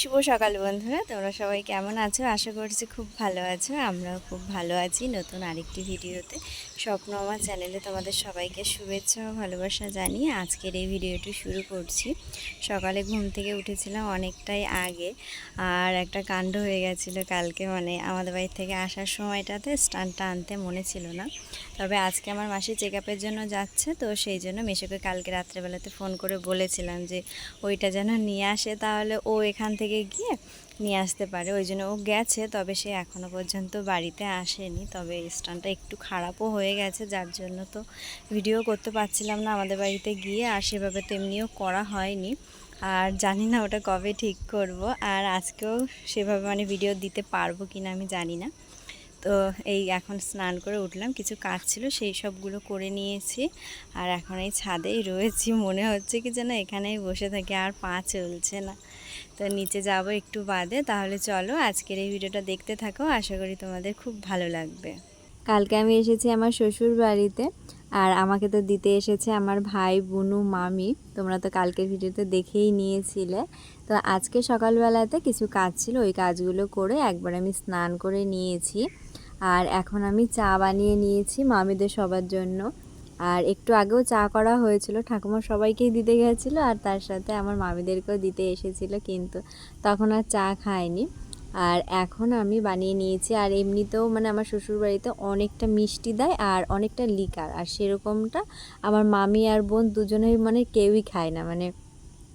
শুভ সকাল বন্ধুরা, তোমরা সবাই কেমন আছো? আশা করছি খুব ভালো আছো, আমরাও খুব ভালো আছি নতুন আরেকটি ভিডিওতে। স্বপ্ন আমার চ্যানেলে তোমাদের সবাইকে শুভেচ্ছা ও ভালোবাসা জানিয়ে আজকের এই ভিডিওটি শুরু করছি। সকালে ঘুম থেকে উঠেছিলাম অনেকটাই আগে, আর একটা কাণ্ড হয়ে গেছিল কালকে মানে আমাদের বাড়ি থেকে আসার সময়টাতে স্টানটা আনতে মনে ছিল না। তবে আজকে আমার মাসি চেক আপের জন্য যাচ্ছে, তো সেই জন্য মেশোকে কালকে রাত্রেবেলাতে ফোন করে বলেছিলাম যে ওইটা যেন নিয়ে আসে, তাহলে ও এখান থেকে গিয়ে নিয়ে আসতে পারে। ওই জন্য ও গেছে, তবে সে এখনও পর্যন্ত বাড়িতে আসেনি। তবে স্ট্যান্ডটা একটু খারাপও হয়ে গেছে, যার জন্য তো ভিডিও করতে পারছিলাম না আমাদের বাড়িতে গিয়ে, আর সেভাবে তেমনিও করা হয়নি। আর জানি না ওটা কবে ঠিক করব, আর আজকেও সেভাবে মানে ভিডিও দিতে পারব কি না আমি জানি না। তো এই এখন স্নান করে উঠলাম, কিছু কাজ ছিল, সেই সবগুলো করে নিয়েছি। আর এখন এই ছাদেই রয়েছি, মনে হচ্ছে কি যেন এখানেই বসে থাকি, আর পা চলছে না। তো নিচে যাব একটু বাদে, তাহলে চলো আজকের এই ভিডিওটা দেখতে থাকো, আশা করি তোমাদের খুব ভালো লাগবে। কালকে আমি এসেছি আমার শ্বশুর বাড়িতে, আর আমাকে তো দিতে এসেছে আমার ভাই, বুনু, মামি, তোমরা তো কালকের ভিডিওতে দেখেই নিয়েছিলে। তো আজকে সকালবেলাতে কিছু কাজ ছিল, ওই কাজগুলো করে একবার আমি স্নান করে নিয়েছি। আর এখন আমি চা বানিয়ে নিয়েছি মামিদের সবার জন্য। আর একটু আগেও চা করা হয়েছিল। ঠাকুমা সবাইকেই দিতে গেছিল আর তার সাথে আমার মামিদেরকেও দিতে এসেছিল কিন্তু তখন আর চা খায়নি। আর এখন আমি বানিয়ে নিয়েছি আর এমনিতেও মানে আমার শ্বশুরবাড়িতে অনেকটা মিষ্টি দেয় আর অনেকটা লিকার। আর সেরকমটা আমার মামি আর বোন দুজনেই মানে কেউই খায় না। মানে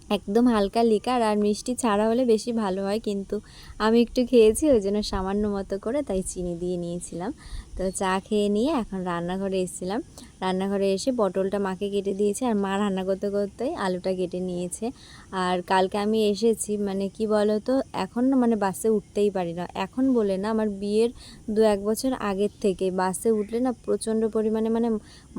একদম হালকা লিকার আর মিষ্টি ছাড়া হলে বেশি ভালো হয়। কিন্তু আমি একটু খেয়েছি, ওই জন্য সামান্য মতো করে তাই চিনি দিয়ে নিয়েছিলাম। তো চা খেয়ে নিয়ে এখন রান্নাঘরে এসেছিলাম। রান্নাঘরে এসে পটলটা মাকে কেটে দিয়েছে আর মা রান্না করতে করতেই আলুটা কেটে নিয়েছে। আর কালকে আমি এসেছি মানে কি বলো তো এখন না মানে বাসে উঠতেই পারি না। এখন বলে না, আমার বিয়ের দু এক বছর আগের থেকে বাসে উঠলে না প্রচণ্ড পরিমাণে মানে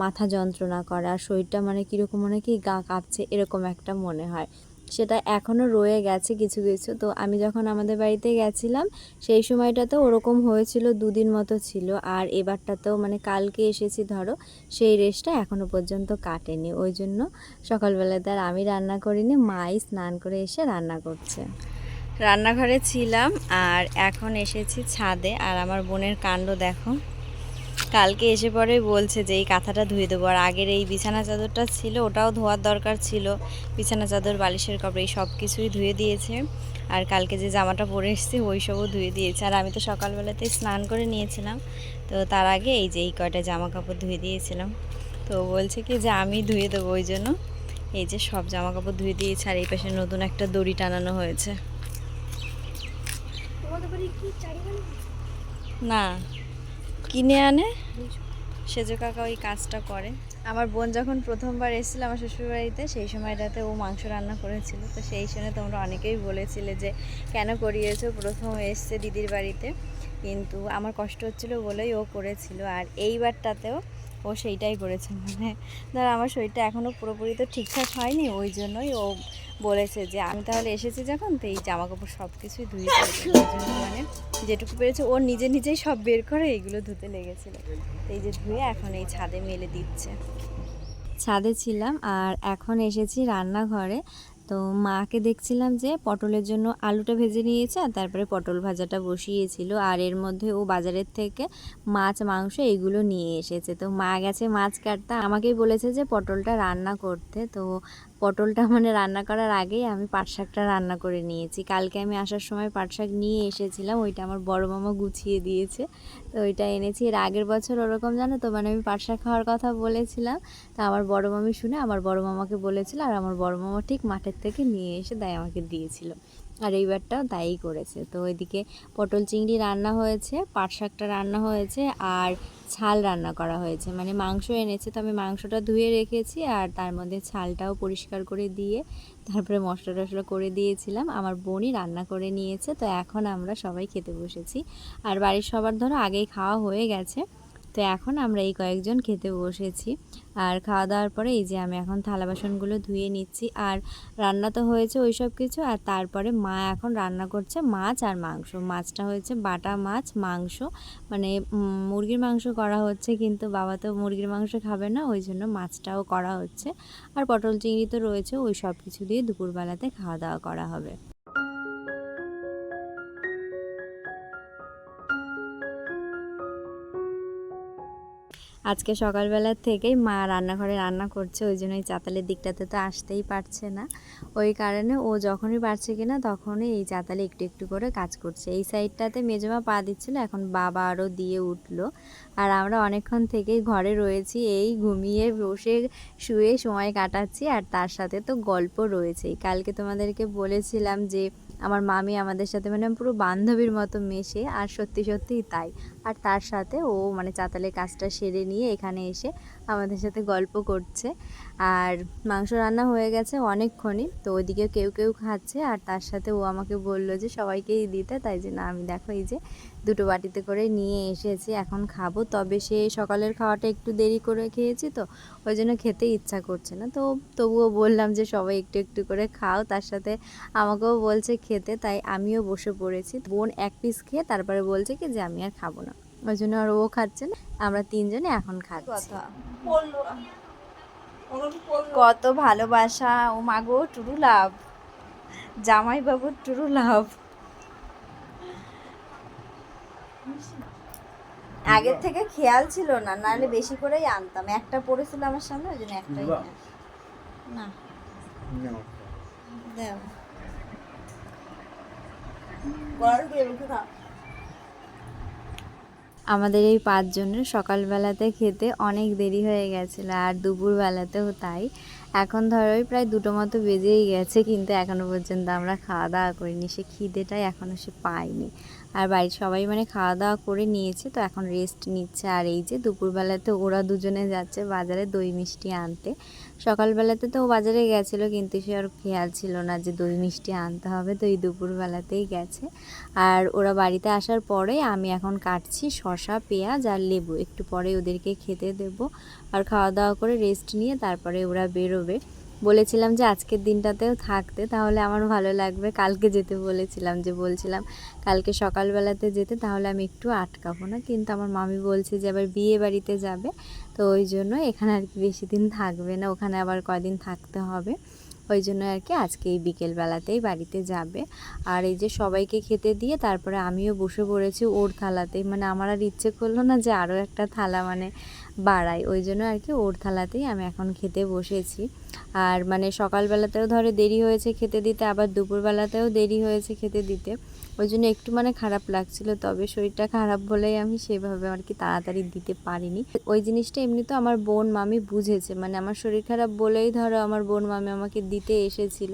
মাথা যন্ত্রণা করে। আর শরীরটা মানে কীরকম মনে কি গা কাঁপছে, এরকম একটা মনে হয়। সেটা এখনও রয়ে গেছে কিছু কিছু। তো আমি যখন আমাদের বাড়িতে গেছিলাম, সেই সময়টাতেও ওরকম হয়েছিল, দুদিন মতো ছিল। আর এবারটাতেও মানে কালকে এসেছি ধরো, সেই রেসটা এখনও পর্যন্ত কাটেনি। ওই জন্য সকালবেলাতে আর আমি রান্না করিনি, মাই স্নান করে এসে রান্না করছে। রান্নাঘরে ছিলাম আর এখন এসেছি ছাদে। আর আমার বোনের কাণ্ড দেখো। কালকে এসে পরে বলছে যে এই কাঁথাটা ধুয়ে দেবো। আর আগের এই বিছানা চাদরটা ছিল ওটাও ধোয়ার দরকার ছিল। বিছানা চাদর বালিশের কাপড় এই সব কিছুই ধুয়ে দিয়েছে। আর কালকে যে জামাটা পরে এসেছি ওই সবও ধুয়ে দিয়েছে। আর আমি তো সকালবেলাতেই স্নান করে নিয়েছিলাম। তো তার আগে এই যে এই কয়টা জামা কাপড় ধুয়ে দিয়েছিলাম। তো বলছে কি যে আমি ধুয়ে দেবো ওই জন্য। এই যে সব জামা কাপড় ধুয়ে দিয়েছে আর এই পাশে নতুন একটা দড়ি টানানো হয়েছে। না। কিনে আনে। সেজো কাকা ওই কাজটা করে। আমার বোন যখন প্রথমবার এসেছিল আমার শ্বশুরবাড়িতে, সেই সময়টাতে ও মাংস রান্না করেছিল। তো সেই শুনে তোমরা অনেকেই বলেছিলে যে, কেন করিয়েছো? প্রথম এসছে দিদির বাড়িতে। কিন্তু আমার কষ্ট হচ্ছিল বলেই ও করেছিল। আর এইবারটাতেও ও সেইটাই করেছে। মানে ধর, আমার শরীরটা এখনও পুরোপুরি তো ঠিকঠাক হয়নি, ওই জন্যই ও বলেছে যে আমি তাহলে এসেছি যখন তো এই জামা কাপড় সব কিছুই ধুয়ে মানে যেটুকু পেরেছে ও নিজে নিজেই সব বের করে এইগুলো ধুতে লেগেছিল। তো এই যে ধুয়ে এখন এই ছাদে মেলে দিচ্ছে। ছাদে ছিলাম আর এখন এসেছি রান্নাঘরে। তো মাকে দেখছিলাম যে পটলের জন্য আলুটা ভেজে নিয়েছে আর তারপরে পটল ভাজাটা বসিয়েছিল। আর এর মধ্যে ও বাজারের থেকে মাছ মাংস এগুলো নিয়ে এসেছে। তো মা গেছে মাছ কাটতে। আমাকেই বলেছে যে পটলটা রান্না করতে। তো পটলটা মানে রান্না করার আগেই আমি পাট শাকটা রান্না করে নিয়েছি। কালকে আমি আসার সময় পাট শাক নিয়ে এসেছিলাম, ওইটা আমার বড় মামা গুছিয়ে দিয়েছে। তো ওইটা এনেছি। এর আগের বছর ওরকম, জানো তো মানে আমি পাট শাক খাওয়ার কথা বলেছিলাম। তা আমার বড় মামি শুনে আমার বড় মামাকে বলেছিল, আর আমার বড় মামা ঠিক মাঠের থেকে নিয়ে এসে দেয় আমাকে দিয়েছিল। আর এইবারটাও তাই করেছে। তো ওইদিকে পটল চিংড়ি রান্না হয়েছে, পাট শাকটা রান্না হয়েছে আর ছাল রান্না করা হয়েছে। মানে মাংস এনেছে, তো আমি মাংসটা ধুয়ে রেখেছি আর তার মধ্যে ছালটাও পরিষ্কার করে দিয়ে তারপরে মশলা টশলা করে দিয়েছিলাম। আমার বোনই রান্না করে নিয়েছে, তো এখন আমরা সবাই খেতে বসেছি। আর বাড়ির সবার ধরো আগেই খাওয়া হয়ে গেছে। তো এখন আমরা এই কয়েকজন খেতে বসেছি। আর খাওয়া দাওয়ার পরে এই যে আমি এখন থালা বাসনগুলো ধুয়ে নিচ্ছি। আর রান্না তো হয়েছে ওই সব কিছু। আর তারপরে মা এখন রান্না করছে মাছ আর মাংস। মাছটা হয়েছে বাটা মাছ, মাংস। মানে মুরগির মাংস করা হচ্ছে কিন্তু বাবা তো মুরগির মাংস খাবে না, ওই জন্য মাছটাও করা হচ্ছে। আর পটল চিংড়ি তো রয়েছে, ওই সব কিছু দিয়ে দুপুরবেলাতে খাওয়া দাওয়া করা হবে। আজকে সকালবেলার থেকেই মা রান্নাঘরে রান্না করছে, ওই জন্য এই চাতালের দিকটাতে তো আসতেই পারছে না। ওই কারণে ও যখনই পারছে কিনা তখনই এই চাতালে একটু একটু করে কাজ করছে। এই সাইডটাতে মেজমা পা দিচ্ছিল, এখন বাবা আরও দিয়ে উঠল। আর আমরা অনেকক্ষণ থেকেই ঘরে রয়েছি, এই ঘুমিয়ে বসে শুয়ে সময় কাটাচ্ছি, আর তার সাথে তো গল্প রয়েছেই কালকে তোমাদেরকে বলেছিলাম যে, আমার মামি আমাদের সাথে মানে পুরো বান্ধবীর মতো মেশে, আর সত্যি সত্যিই তাই। আর তার সাথে ও মানে চাতালের কাজটা সেরে নিয়ে এখানে এসে আমাদের সাথে গল্প করছে। আর মাংস রান্না হয়ে গেছে অনেকক্ষণই, তো ওইদিকে কেউ কেউ খাচ্ছে আর তার সাথে ও আমাকে বলল যে সবাইকেই দিতে, তাই যে না, আমি দেখো এই যে দুটো বাটিতে করে নিয়ে এসেছি, এখন খাব। তবে সে সকালের খাওয়াটা একটু দেরি করে খেয়েছি তো, ওই জন্য খেতে ইচ্ছা করছে না। তো তবুও বললাম যে সবাই একটু একটু করে খাও, তার সাথে আমাকেও বলছে খেতে, তাই আমিও বসে পড়েছি। বোন এক পিস খেয়ে তারপরে বলছে কি যে আমি আর খাব না। ওই জন্য আর ও খাচ্ছে না আমরা তিনজনে এখন খাচ্ছি। কত ভালোবাসা। ও মাগো টুরু লাভ। জামাই বাবুর টুরু লাভ। আগের থেকে খেয়াল ছিল না নাহলে বেশি করেই আনতাম। একটা পড়েছিল আমার সামনে ওই জন্য একটাই। না। No. আমাদের এই পাঁচজনের সকালবেলাতে খেতে অনেক দেরি হয়ে গেছিল আর দুপুরবেলাতেও তাই। এখন ধরো প্রায় দুটো মতো বেজেই গেছে, কিন্তু এখনও পর্যন্ত আমরা খাওয়া দাওয়া করিনি। সে খিদেটাই এখনও সে পায়নি। আর বাড়ির সবাই মানে খাওয়া দাওয়া করে নিয়েছে, তো এখন রেস্ট নিচ্ছে। আর এই যে দুপুরবেলাতে ওরা দুজনে যাচ্ছে বাজারে দই মিষ্টি আনতে সকালবেলাতে তো বাজারে গেছিল, কিন্তু সে আর খেয়াল ছিল না যে দই মিষ্টি আনতে হবে, তো এই দুপুরবেলাতেই গেছে। আর ওরা বাড়িতে আসার পরে আমি এখন কাটছি শসা, পেঁয়াজ আর লেবু। একটু পরে ওদেরকে খেতে দেব। আর খাওয়া দাওয়া করে রেস্ট নিয়ে তারপরে ওরা বেরোবে। বলেছিলাম যে আজকের দিনটাতেও থাকতে, তাহলে আমার ভালো লাগবে। কালকে যেতে বলেছিলাম যে বলছিলাম, কালকে সকালবেলাতে যেতে, তাহলে আমি একটু আটকাবো না। কিন্তু আমার মামি বলছে যে আবার বিয়ে বাড়িতে যাবে, তো ওই জন্য এখানে আর কি বেশি দিন থাকবে না, ওখানে আবার কদিন থাকতে হবে। ওই জন্য আর কি আজকে এই বিকেলবেলাতেই বাড়িতে যাবে। আর এই যে সবাইকে খেতে দিয়ে তারপরে আমিও বসে পড়েছি ওর থালাতেই। মানে আমার আর ইচ্ছে করল না যে আরও একটা থালা মানে বাড়াই, ওই জন্য আর কি ওর থালাতেই আমি এখন খেতে বসেছি। আর মানে সকালবেলাতেও ধরে দেরি হয়েছে খেতে দিতে, আবার দুপুরবেলাতেও দেরি হয়েছে খেতে দিতে। ওই জন্য একটু মানে খারাপ লাগছিল, তবে শরীরটা খারাপ বলেই আমি সেভাবে আর কি তাড়াতাড়ি দিতে পারিনি। ওই জিনিসটা এমনি তো আমার বোন, মামি বুঝেছে। মানে আমার শরীর খারাপ বলেই ধরো আমার বোন, মামি আমাকে দিতে এসেছিল।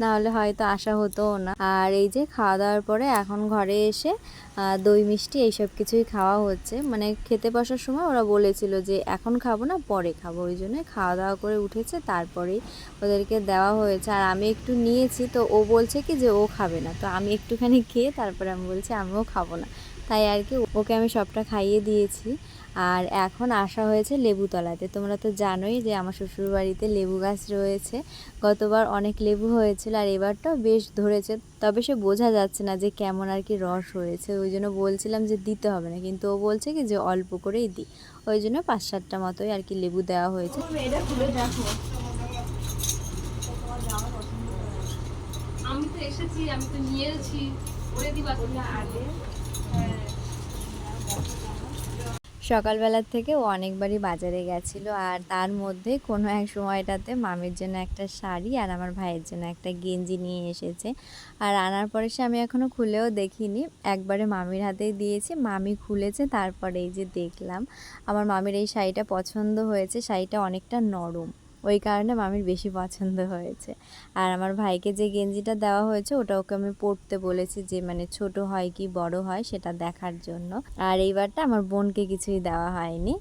না হলে হয়তো আসা হতোও না। আর এই যে খাওয়া দাওয়ার পরে এখন ঘরে এসে দই মিষ্টি এইসব কিছুই খাওয়া হচ্ছে। মানে খেতে বসার সময় ওরা বলেছিল যে এখন খাব না, পরে খাব। ওই জন্য খাওয়া দাওয়া করে উঠেছে তারপরেই ওদেরকে দেওয়া হয়েছে। আর আমি একটু নিয়েছি, তো ও বলছে কি যে ও খাবে না। তো আমি একটুখানি খেয়ে তারপরে আমি বলছি আমিও খাব না। তাই আর কি ওকে আমি সবটা খাইয়ে দিয়েছি। আর এখন আসা হয়েছে লেবুতলাতে। তোমরা তো জানোই যে আমার শ্বশুরবাড়িতে লেবু গাছ রয়েছে। গতবার অনেক লেবু হয়েছিল আর এবারটাও বেশ ধরেছে। তবে সে বোঝা যাচ্ছে না যে কেমন আর কি রস হয়েছে ওই জন্য বলছিলাম যে দিতে হবে না। কিন্তু ও বলছে কি যে অল্প করেই দিই। ওই জন্য পাঁচ সাতটা মতোই আর কি লেবু দেওয়া হয়েছে। আমি তো এসেছি, আমি তো নিয়েছি। করে দিবা আগে। সকালবেলার থেকে ও অনেকবারই বাজারে গেছিল আর তার মধ্যে কোনো এক সময়টাতে মামির জন্য একটা শাড়ি আর আমার ভাইয়ের জন্য একটা গেঞ্জি নিয়ে এসেছে। আর আনার পরে সে আমি এখনও খুলেও দেখিনি। একবারে মামির হাতেই দিয়েছি, মামি খুলেছে, তারপরে এই যে দেখলাম। আমার মামির এই শাড়িটা পছন্দ হয়েছে, শাড়িটা অনেকটা নরম। ওই কারণে মামির বেশি পছন্দ হয়েছে। আর আমার ভাইকে যে গেঞ্জিটা দেওয়া হয়েছে, ওটা ওকে আমি পরতে বলেছি যে মানে ছোট হয় কি বড় হয় সেটা দেখার জন্য। আর এইবারটা আমার বোনকে কিছুই দেওয়া হয়নি।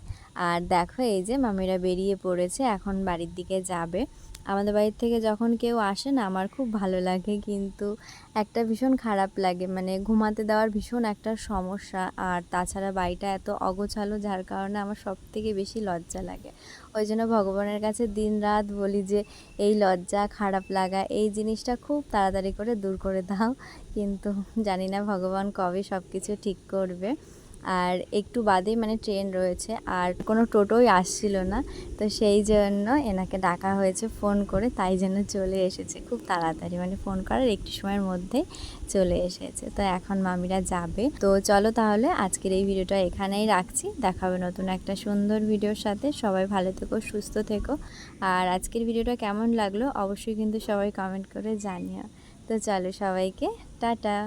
আর দেখো এই যে মামিরা বেরিয়ে পড়েছে, এখন বাড়ির দিকে যাবে। আমাদের বাড়ির থেকে যখন কেউ আসে না, আমার খুব ভালো লাগে। কিন্তু একটা ভীষণ খারাপ লাগে। মানে ঘুমাতে দেওয়ার ভীষণ একটা সমস্যা। আর তাছাড়া বাড়িটা এত অগোছালো, যার কারণে আমার সব থেকে বেশি লজ্জা লাগে। ওই জন্য ভগবানের কাছে দিন রাত বলি যে, এই লজ্জা, খারাপ লাগা, এই জিনিসটা খুব তাড়াতাড়ি করে দূর করে দাও। কিন্তু জানি না ভগবান কবে সব কিছু ঠিক করবে। আর একটু বাদেই মানে ট্রেন রয়েছে আর কোনো টোটোই আসছিল না। তো সেই জন্য এনাকে ডাকা হয়েছে ফোন করে, তাই জন্য চলে এসেছে। খুব তাড়াতাড়ি মানে ফোন করার একটু সময়ের মধ্যে চলে এসেছে। তো এখন মামিরা যাবে। তো চলো তাহলে আজকের এই ভিডিওটা এখানেই রাখছি। দেখাবে নতুন একটা সুন্দর ভিডিওর সাথে। সবাই ভালো থেকো, সুস্থ থেকো। আর আজকের ভিডিওটা কেমন লাগল অবশ্যই কিন্তু সবাই কমেন্ট করে জানিও। তো চলো সবাইকে, টাটা।